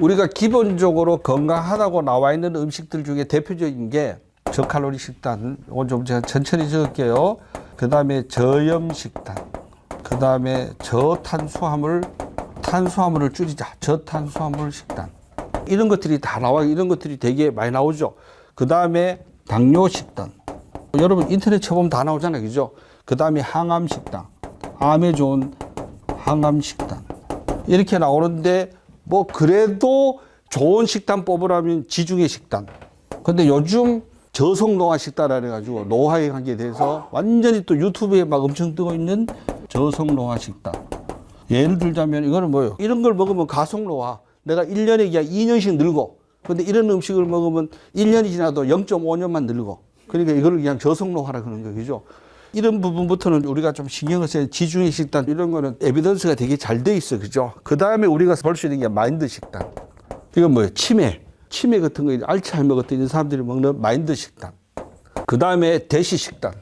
우리가 기본적으로 건강하다고 나와 있는 음식들 중에 대표적인 게 저칼로리 식단. 이건 좀 제가 천천히 적을게요. 그 다음에 저염 식단. 그 다음에 저탄수화물, 탄수화물을 줄이자. 저탄수화물 식단. 이런 것들이 다 나와요. 이런 것들이 되게 많이 나오죠. 그 다음에 당뇨 식단. 여러분 인터넷 쳐보면 다 나오잖아요. 그죠? 그 다음에 항암 식단. 암에 좋은 항암 식단. 이렇게 나오는데 뭐 그래도 좋은 식단 뽑으라면 지중해 식단. 근데 요즘 저속 노화 식단이라 가지고 노화에 대해서 완전히 또 유튜브에 막 엄청 뜨고 있는 저속 노화 식단. 예를 들자면 이거는 뭐예요? 이런 걸 먹으면 가속 노화. 내가 1년에 그냥 2년씩 늙어. 근데 이런 음식을 먹으면 1년이 지나도 0.5년만 늙어. 그러니까 이거를 그냥 저속 노화라 그러는 거죠. 이런 부분부터는 우리가 좀 신경을 써야 지중해 식단 이런 거는 에비던스가 되게 잘 돼 있어. 그죠? 그 다음에 우리가 볼 수 있는 게 마인드 식단. 이건 뭐예요? 치매. 치매 같은 거, 알츠하이머 같은 이런 사람들이 먹는 마인드 식단. 그 다음에 대시 식단.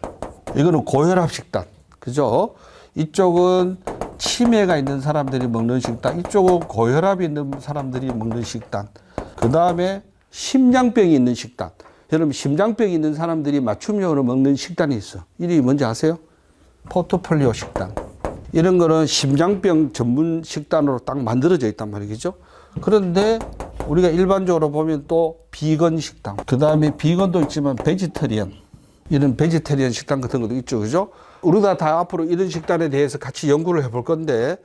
이거는 고혈압 식단. 그죠? 이쪽은 치매가 있는 사람들이 먹는 식단. 이쪽은 고혈압이 있는 사람들이 먹는 식단. 그 다음에 심장병이 있는 식단. 여러분, 심장병이 있는 사람들이 맞춤형으로 먹는 식단이 있어. 이름이 뭔지 아세요? 포트폴리오 식단. 이런 거는 심장병 전문 식단으로 딱 만들어져 있단 말이죠. 그런데 우리가 일반적으로 보면 또 비건 식단, 그 다음에 비건도 있지만 베지터리언, 이런 베지터리언 식단 같은 것도 있죠. 그죠? 우리가 다 앞으로 이런 식단에 대해서 같이 연구를 해볼 건데